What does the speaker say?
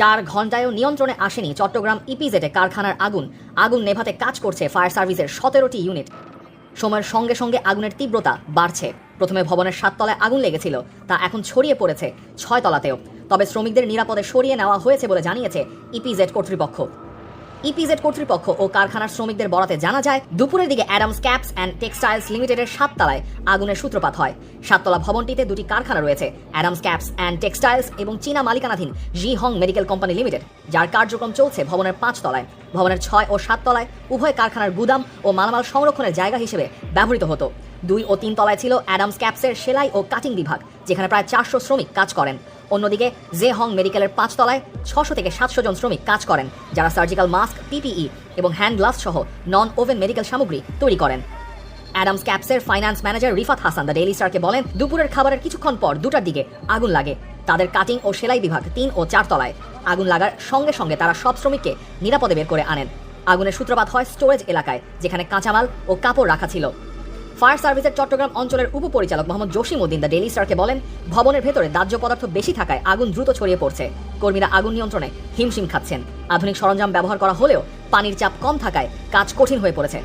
চার ঘন্টায়ও নিয়ন্ত্রণে আসেনি চট্টগ্রাম ইপিজেটে কারখানার আগুন। আগুন নেভাতে কাজ করছে ফায়ার সার্ভিসের সতেরোটি ইউনিট। সময়ের সঙ্গে সঙ্গে আগুনের তীব্রতা বাড়ছে। প্রথমে ভবনের সাততলায় আগুন লেগেছিল, তা এখন ছড়িয়ে পড়েছে ছয় তলাতেও তবে শ্রমিকদের নিরাপদে সরিয়ে নেওয়া হয়েছে বলে জানিয়েছে ইপিজেড কর্তৃপক্ষ। ইপিজেড কর্তৃপক্ষ ও কারখানার শ্রমিকদের বরাতে জানা যায়, দুপুরের দিকে অ্যাডামস ক্যাপস অ্যান্ড টেক্সটাইলস লিমিটেডের সাততলায় আগুনের সূত্রপাত হয়। সাততলা ভবনটিতে দুটি কারখানা রয়েছে, অ্যাডামস ক্যাপস অ্যান্ড টেক্সটাইলস এবং চীনা মালিকানাধীন Ji Hong medical company limited, যার কার্যক্রম চলছে ভবনের পাঁচ তলায়। ভবনের ছয় ও সাত তলায় উভয় কারখানার গুদাম ও মালামাল সংরক্ষণের জায়গা হিসেবে ব্যবহৃত হতো। দুই ও তিন তলায় ছিল অ্যাডামস ক্যাপসের সেলাই ও কাটিং বিভাগ, যেখানে প্রায় চারশো শ্রমিক কাজ করেন। অন্যদিকে জে হং মেডিকেলের পাঁচ তলায় ছশো থেকে সাতশো জন শ্রমিক কাজ করেন, যারা সার্জিক্যাল মাস্ক, পিপিই এবং হ্যান্ড গ্লাভস সহ নন ওভেন মেডিকেল সামগ্রী তৈরি করেন। Adams ক্যাপসের finance manager Rifat Hasan the daily স্টারকে বলেন, দুপুরের খাবারের কিছুক্ষণ পর দুটার দিকে আগুন লাগে। তাদের কাটিং ও সেলাই বিভাগ তিন ও চার তলায়। আগুন লাগার সঙ্গে সঙ্গে তারা সব শ্রমিককে নিরাপদে বের করে আনেন। আগুনের সূত্রপাত হয় স্টোরেজ এলাকায়, যেখানে কাঁচামাল ও কাপড় রাখা ছিল। ফায়ার সার্ভিসের চট্টগ্রাম অঞ্চলের উপপরিচালক মোহাম্মদ জসিম উদ্দিন দ্য ডেলি স্টারকে বলেন, ভবনের ভেতরে দাহ্য পদার্থ বেশি থাকায় আগুন দ্রুত ছড়িয়ে পড়ছে। কর্মীরা আগুন নিয়ন্ত্রণে হিমশিম খাচ্ছেন। আধুনিক সরঞ্জাম ব্যবহার করা হলেও পানির চাপ কম থাকায় কাজ কঠিন হয়ে পড়েছে।